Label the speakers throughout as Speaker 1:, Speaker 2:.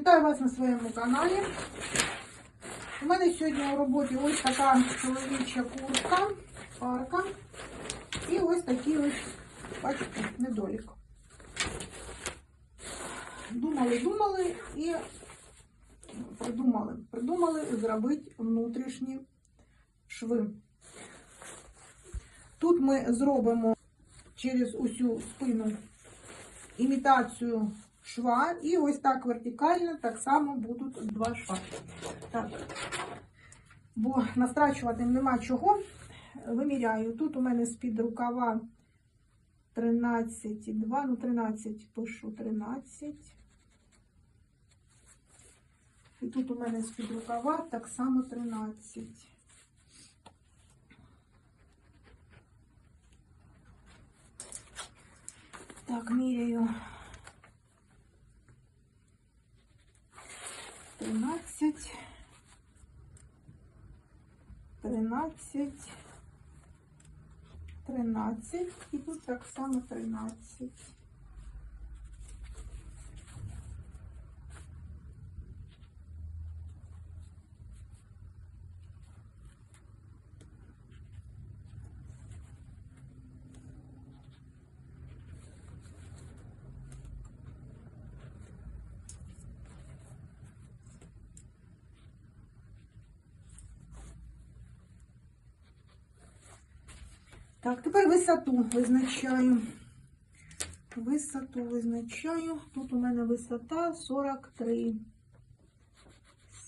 Speaker 1: Вітаю вас на своєму каналі. У мене сьогодні у роботі ось така чоловіча куртка, парка. І ось такий ось, бачите, недолік. Думали, думали і придумали. Придумали зробити внутрішні шви. Тут ми зробимо через усю спину імітацію шва. І ось так вертикально так само будуть два шва. Так. Бо настрачувати нема чого. Виміряю. Тут у мене з-під рукава 13,2, ну 13 пишу 13. І тут у мене з-під рукава так само 13. Так, міряю. 13, 13, 13 і тут так само 13. Так, тепер висоту визначаю. Висоту визначаю. Тут у мене висота 43.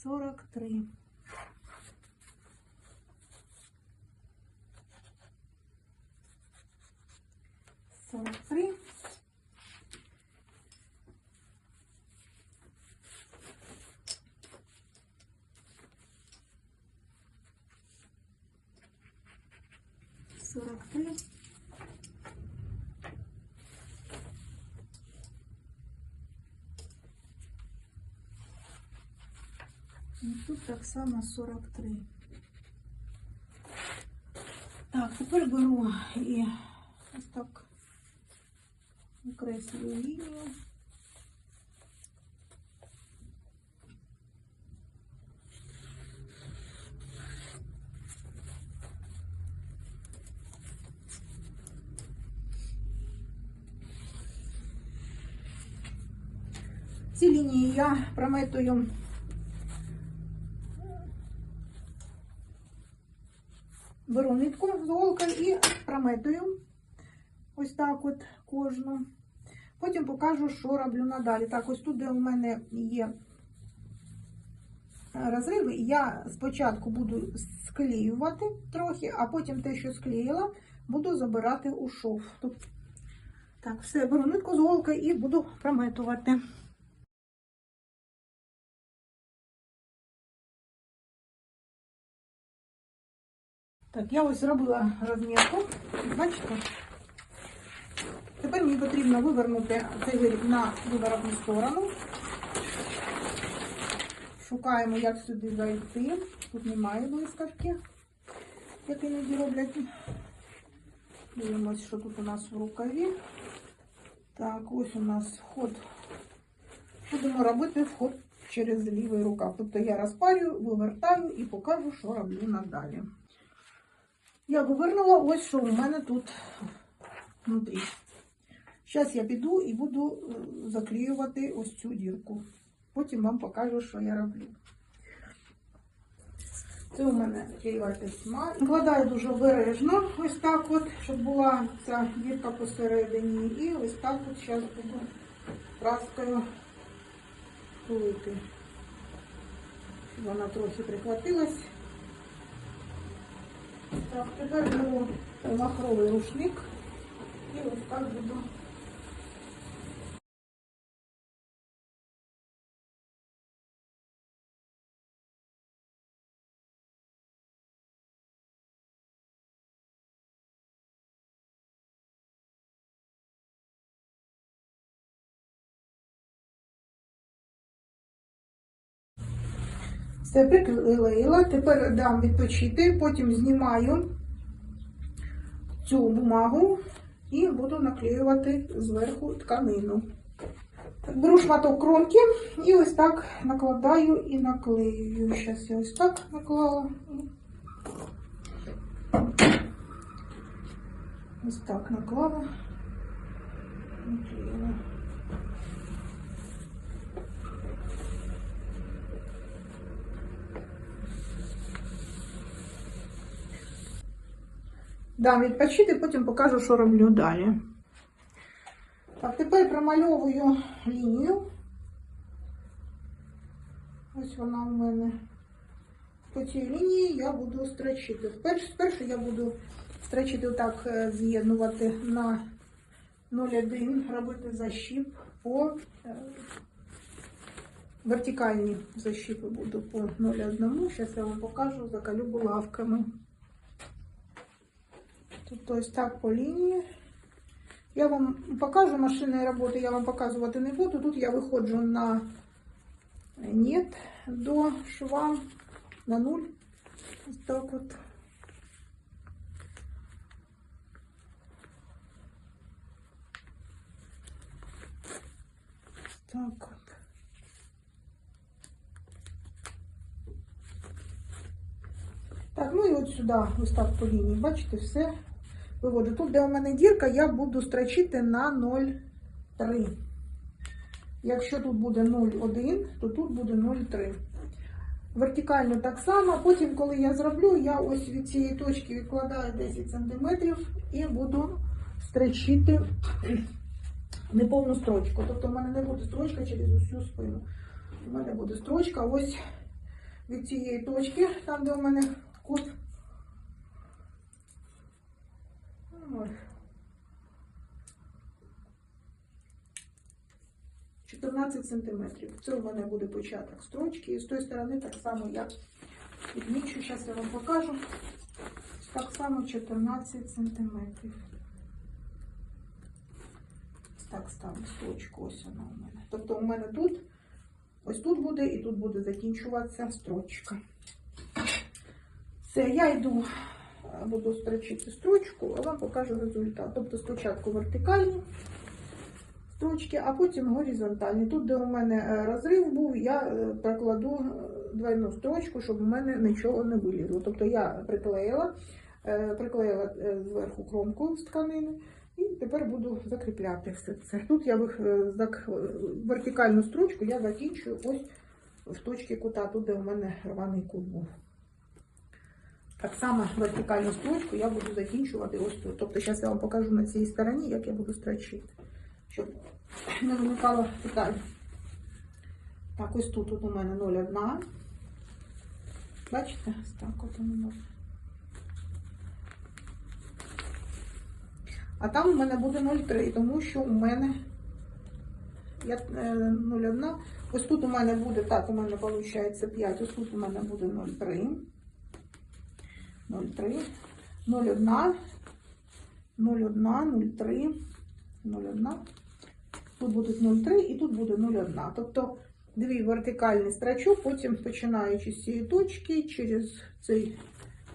Speaker 1: 43. Сорок три. І тут так само 43. Так, тепер беру і ось так окреслюю лінію. Ці лінії я прометую беру нитку з голкою і прометую ось так от кожну. Потім покажу, що роблю надалі. Так, ось тут, де у мене є розриви, я спочатку буду склеювати трохи, а потім те, що склеїла, буду забирати у шов. Так, все, беру нитку з голкою і буду прометувати. Так, я ось зробила розмірку. Бачите? Тепер мені потрібно вивернути цей виріб на виворотну сторону. Шукаємо, як сюди зайти. Тут немає блискавки, як іноді роблять. Дивимось, що тут у нас в рукаві. Так, ось у нас вход. Будемо робити вход через лівий рукав. Тобто я розпарюю, вивертаю і покажу, що роблю надалі. Я вивернула ось що у мене тут внутрі. Зараз я піду і буду е, заклеювати ось цю дірку. Потім вам покажу, що я роблю. Це у мене клеєва тесьма. Вкладаю дуже обережно, ось так от, щоб була ця дірка посередині. І ось так от зараз буду праскою тулити. Щоб вона трохи прихватилась. Так, тепер беру махровий рушник і ось так буду. Все приклеїла, тепер дам відпочити, потім знімаю цю бумагу і буду наклеювати зверху тканину. Беру шматок кромки і ось так накладаю і наклеюю. Зараз я ось так наклала. Ось так наклала. Наклеїла. Дам відпочити, потім покажу, що роблю далі. Так, тепер промальовую лінію. Ось вона у мене. По цій лінії я буду строчити. Перш, спершу я буду строчити отак, е, з'єднувати на 0,1, робити защіп по е, вертикальні защіпи буду по 0,1. Зараз я вам покажу, закалю булавками. Тобто ось так по лінії. Я вам покажу машинної роботи, я вам показувати не буду. Тут я виходжу на нет до шва на нуль. Ось так от. Так от. Так, ну і от сюди, ось так по лінії, бачите, все Виводжу. Тут, де у мене дірка, я буду строчити на 0,3. Якщо тут буде 0,1, то тут буде 0,3. Вертикально так само. Потім, коли я зроблю, я ось від цієї точки відкладаю 10 см і буду строчити неповну строчку. Тобто в мене не буде строчка через усю спину. У мене буде строчка ось від цієї точки, там, де у мене кут. Ось. 14 сантиметрів. Це у мене буде початок строчки. І з тої сторони так само я відмічу. Зараз я вам покажу. Так само 14 сантиметрів. Так ставлю строчку. Ось вона у мене. Тобто у мене тут, ось тут буде і тут буде закінчуватися строчка. Все, я йду, буду строчити строчку, а вам покажу результат. Тобто спочатку вертикальні строчки, а потім горизонтальні. Тут, де у мене е, розрив був, я е, прокладу е, двойну строчку, щоб у мене нічого не вилізло. Тобто я приклеїла, приклеїла зверху кромку з тканини. І тепер буду закріпляти все це. Тут я вертикальну строчку я закінчую ось в точці кута, тут, де у мене рваний кут був. Так само вертикальну строчку я буду закінчувати ось тут. Тобто зараз я вам покажу на цій стороні, як я буду строчити, щоб не виникало питань. Так, ось тут, тут у мене 0,1. Бачите? Так от воно. А там у мене буде 0,3, тому що у мене я, е, 0,1. Ось тут у мене буде, так, у мене виходить 5, ось тут у мене буде 0,3. 0,3, 0,1, 0,1, 0,3, 0,1. Тут буде 0,3 і тут буде 0,1. Тобто дві вертикальні строчу, потім починаючи з цієї точки, через цей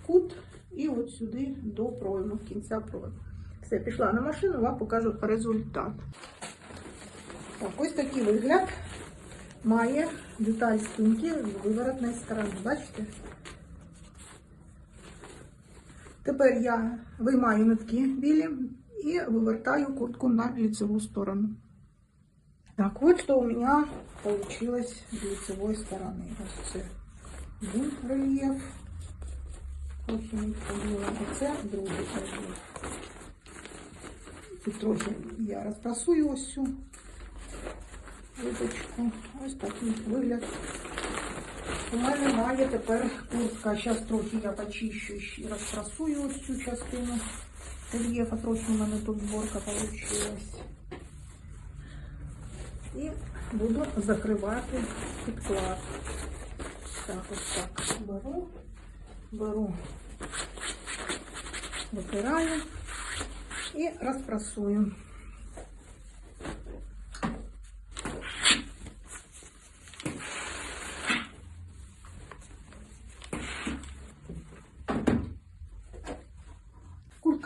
Speaker 1: кут і от сюди до пройму, кінця пройму. Все, пішла на машину, вам покажу результат. Так, ось такий вигляд має деталь спинки з виворотної сторони. Бачите? Тепер я виймаю нитки білі і вивертаю куртку на лицеву сторону. Так, вот что у меня получилось с лицевой стороны. Це один рельєф. Трохи не поділа. Оце другий рельєф. Тут трохи я розпрасую ось цю виточку. Ось такий вигляд. У мене має тепер куртка. Зараз трохи я почищу і розпрасую ось цю частину рельєфа. Трохи у мене тут зборка вийшла. І буду закривати підклад. Так, ось так беру, беру, витираю і розпрасую.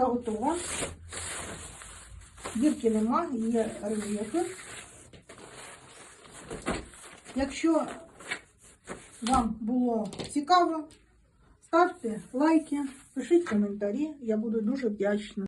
Speaker 1: Курка готова. Дірки нема, є роз'єтер. Якщо вам було цікаво, ставте лайки, пишіть коментарі, я буду дуже вдячна.